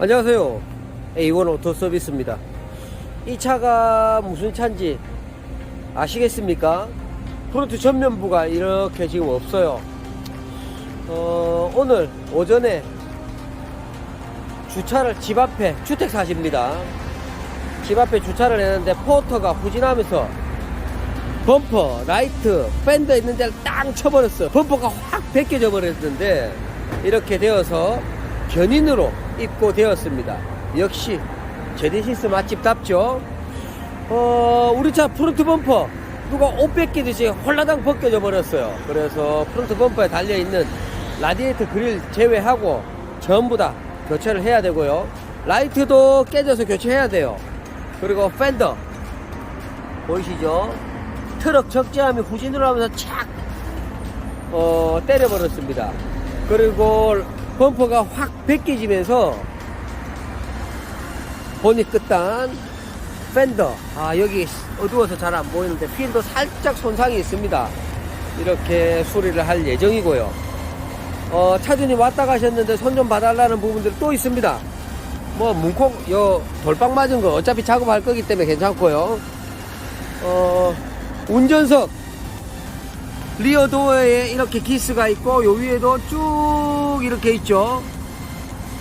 안녕하세요. A1 오토 서비스입니다. 이 차가 무슨 차인지 아시겠습니까? 프론트 전면부가 이렇게 지금 없어요. 어, 오늘 오전에 주차를 집 앞에 주택 사십니다. 집 앞에 주차를 했는데 포터가 후진하면서 범퍼, 라이트, 팬더 있는 데를 땅 쳐버렸어요. 범퍼가 확 벗겨져 버렸는데 이렇게 되어서 견인으로 입고되었습니다. 역시 제네시스 맛집답죠. 어, 우리 차 프론트 범퍼 누가 옷 벗기듯이 홀라당 벗겨져 버렸어요. 그래서 프론트 범퍼에 달려 있는 라디에이터 그릴 제외하고 전부 다 교체를 해야 되고요. 라이트도 깨져서 교체해야 돼요. 그리고 팬더 보이시죠? 트럭 적재함이 후진으로 하면서 착 어, 때려버렸습니다. 그리고 범퍼가 확 벗겨지면서 보닛 끝단 팬더 아 여기 어두워서 잘 안 보이는데 필도 살짝 손상이 있습니다. 이렇게 수리를 할 예정이고요. 어, 차주님 왔다 가셨는데 손 좀 봐달라는 부분들이 또 있습니다. 뭐 문콕 요 돌빵 맞은 거 어차피 작업할 거기 때문에 괜찮고요. 어, 운전석 리어 도어에 이렇게 기스가 있고 요 위에도 쭉 이렇게 있죠.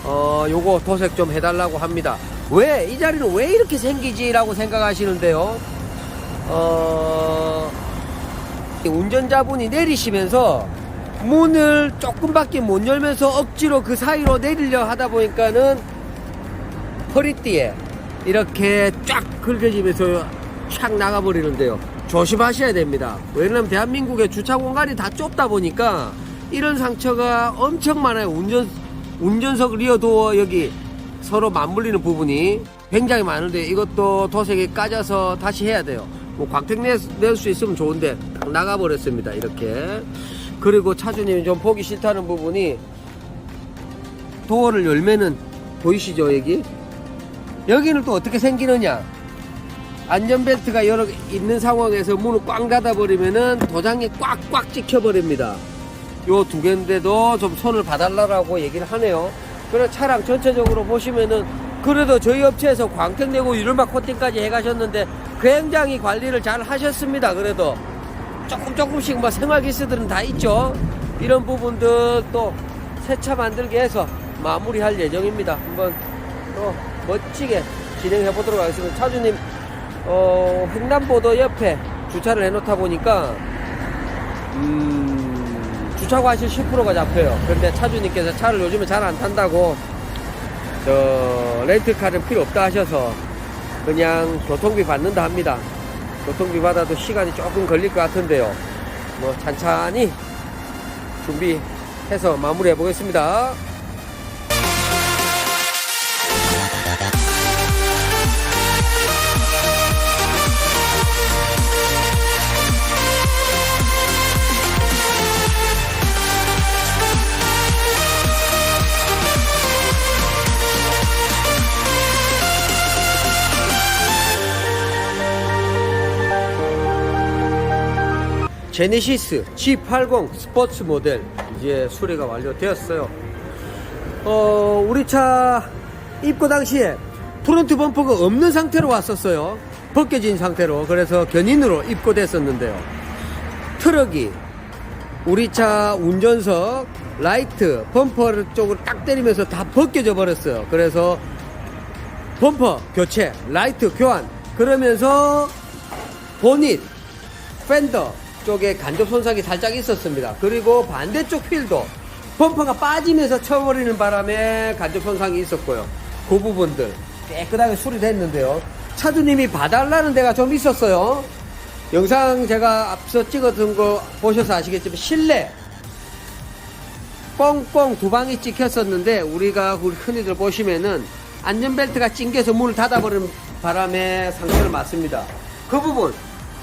어, 요거 도색 좀 해달라고 합니다. 왜? 이 자리는 왜 이렇게 생기지 라고 생각하시는데요. 어, 운전자분이 내리시면서 문을 조금밖에 못 열면서 억지로 그 사이로 내리려 하다 보니까는 허리띠에 이렇게 쫙 긁어지면서 촥 나가버리는데요. 조심하셔야 됩니다. 왜냐면 대한민국의 주차 공간이 다 좁다 보니까 이런 상처가 엄청 많아요. 운전, 운전석 리어 도어 여기 서로 맞물리는 부분이 굉장히 많은데 이것도 도색이 까져서 다시 해야 돼요. 뭐 광택 낼 수 있으면 좋은데 딱 나가버렸습니다. 이렇게. 그리고 차주님이 좀 보기 싫다는 부분이 도어를 열면은 보이시죠 여기? 여기는 또 어떻게 생기느냐? 안전벨트가 여러 개 있는 상황에서 문을 꽝 닫아버리면은 도장이 꽉꽉 찍혀버립니다. 요 두 개인데도 좀 손을 봐달라고 얘기를 하네요. 그래 차량 전체적으로 보시면은 그래도 저희 업체에서 광택 내고 유르막 코팅까지 해가셨는데 굉장히 관리를 잘 하셨습니다. 그래도 조금 조금씩 뭐 생활 기스들은 다 있죠. 이런 부분들 또 새 차 만들게 해서 마무리할 예정입니다. 한번 또 멋지게 진행해 보도록 하겠습니다. 차주님 어, 횡단보도 옆에 주차를 해놓다 보니까 음, 주차 과실 10%가 잡혀요. 그런데 차주님께서 차를 요즘에 잘 안 탄다고 저 렌트카는 필요 없다 하셔서 그냥 교통비 받는다 합니다. 교통비 받아도 시간이 조금 걸릴 것 같은데요. 뭐 찬찬히 준비해서 마무리해 보겠습니다. 제네시스 G80 스포츠 모델 이제 수리가 완료되었어요. 어, 우리 차 입고 당시에 프론트 범퍼가 없는 상태로 왔었어요. 벗겨진 상태로. 그래서 견인으로 입고됐었는데요. 트럭이 우리 차 운전석 라이트 범퍼 쪽으로 딱 때리면서 다 벗겨져 버렸어요. 그래서 범퍼 교체, 라이트 교환 그러면서 보닛, 팬더 쪽에 간접 손상이 살짝 있었습니다. 그리고 반대쪽 휠도 범퍼가 빠지면서 쳐버리는 바람에 간접 손상이 있었고요. 그 부분들 깨끗하게 수리됐는데요. 차주님이 봐달라는 데가 좀 있었어요. 영상 제가 앞서 찍었던 거 보셔서 아시겠지만 실내 뻥뻥 두 방이 찍혔었는데 우리가 우리 흔히들 보시면은 안전벨트가 찡겨서 문을 닫아버리는 바람에 상처를 맞습니다. 그 부분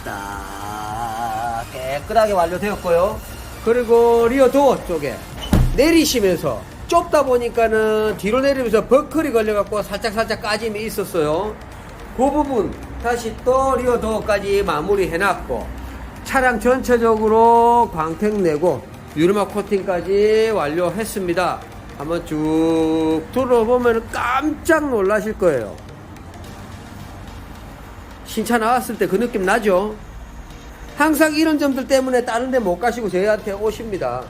딱 깨끗하게 완료되었고요. 그리고 리어 도어 쪽에 내리시면서 좁다 보니까는 뒤로 내리면서 버클이 걸려갖고 살짝살짝 까짐이 있었어요. 그 부분 다시 또 리어 도어까지 마무리 해놨고 차량 전체적으로 광택 내고 유르마 코팅까지 완료했습니다. 한번 쭉 둘러보면 깜짝 놀라실 거예요. 신차 나왔을 때 그 느낌 나죠? 항상 이런 점들 때문에 다른 데 못 가시고 저희한테 오십니다.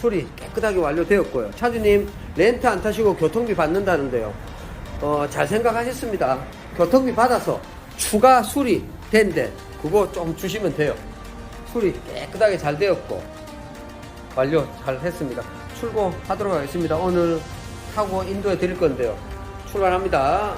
수리 깨끗하게 완료되었고요. 차주님 렌트 안 타시고 교통비 받는다는데요. 어, 잘 생각하셨습니다. 교통비 받아서 추가 수리 된데 그거 좀 주시면 돼요. 수리 깨끗하게 잘 되었고 완료 잘 했습니다. 출고하도록 하겠습니다. 오늘 타고 인도해 드릴 건데요. 출발합니다.